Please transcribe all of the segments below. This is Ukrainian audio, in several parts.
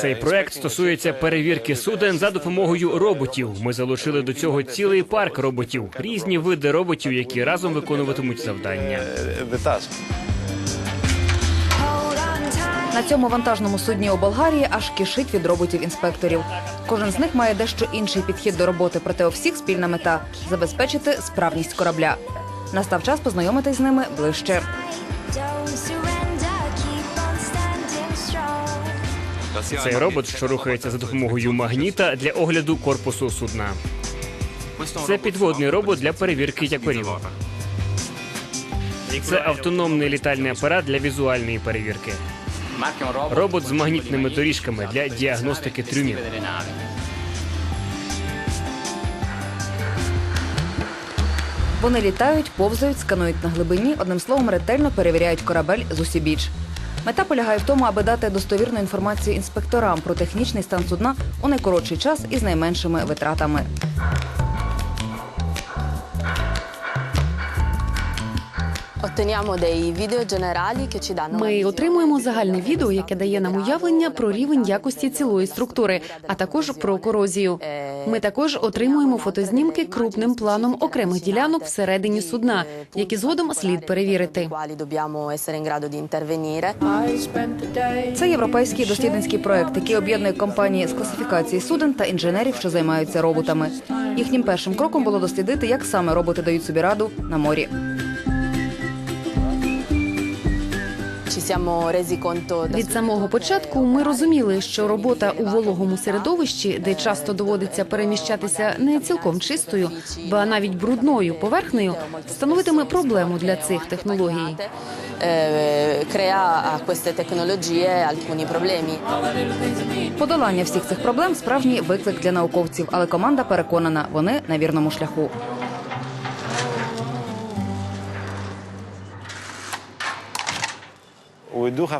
Цей проект стосується перевірки суден за допомогою роботів. Ми залучили до цього цілий парк роботів, різні види роботів, які разом виконуватимуть завдання. На цьому вантажному судні у Болгарії аж кишить від роботів-інспекторів. Кожен з них має дещо інший підхід до роботи, проте у всіх спільна мета забезпечити справність корабля. Настав час познайомитись з ними ближче. Цей робот, що рухається за допомогою магніта для огляду корпусу судна. Це підводний робот для перевірки якорів. Це автономний літальний апарат для візуальної перевірки. Робот з магнітними доріжками для діагностики трюмів. Вони літають, повзають, сканують на глибині, одним словом, ретельно перевіряють корабель з усібіч. Мета полягає в тому, аби дати достовірну інформацію інспекторам про технічний стан судна у найкоротший час і з найменшими витратами. Ми отримуємо загальне відео, яке дає нам уявлення про рівень якості цілої структури, а також про корозію. Ми також отримуємо фотознімки крупним планом окремих ділянок всередині судна, які згодом слід перевірити. Це європейський дослідницький проект, який об'єднує компанії з класифікації суден та інженерів, що займаються роботами. Їхнім першим кроком було дослідити, як саме роботи дають собі раду на морі. Від самого початку ми розуміли, що робота у вологому середовищі, де часто доводиться переміщатися не цілком чистою, ба навіть брудною поверхнею, становитиме проблему для цих технологій. crea a queste tecnologie alcuni problemi. Подолання всіх цих проблем справжній виклик для науковців, але команда переконана, вони на вірному шляху.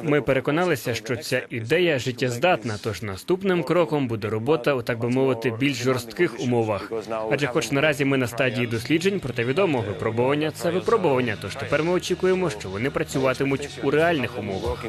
Ми переконалися, що ця ідея життєздатна. Тож наступним кроком буде робота у так би мовити більш жорстких умовах. Адже, хоч наразі ми на стадії досліджень, проте відомо, випробування це випробування. Тож тепер ми очікуємо, що вони працюватимуть у реальних умовах.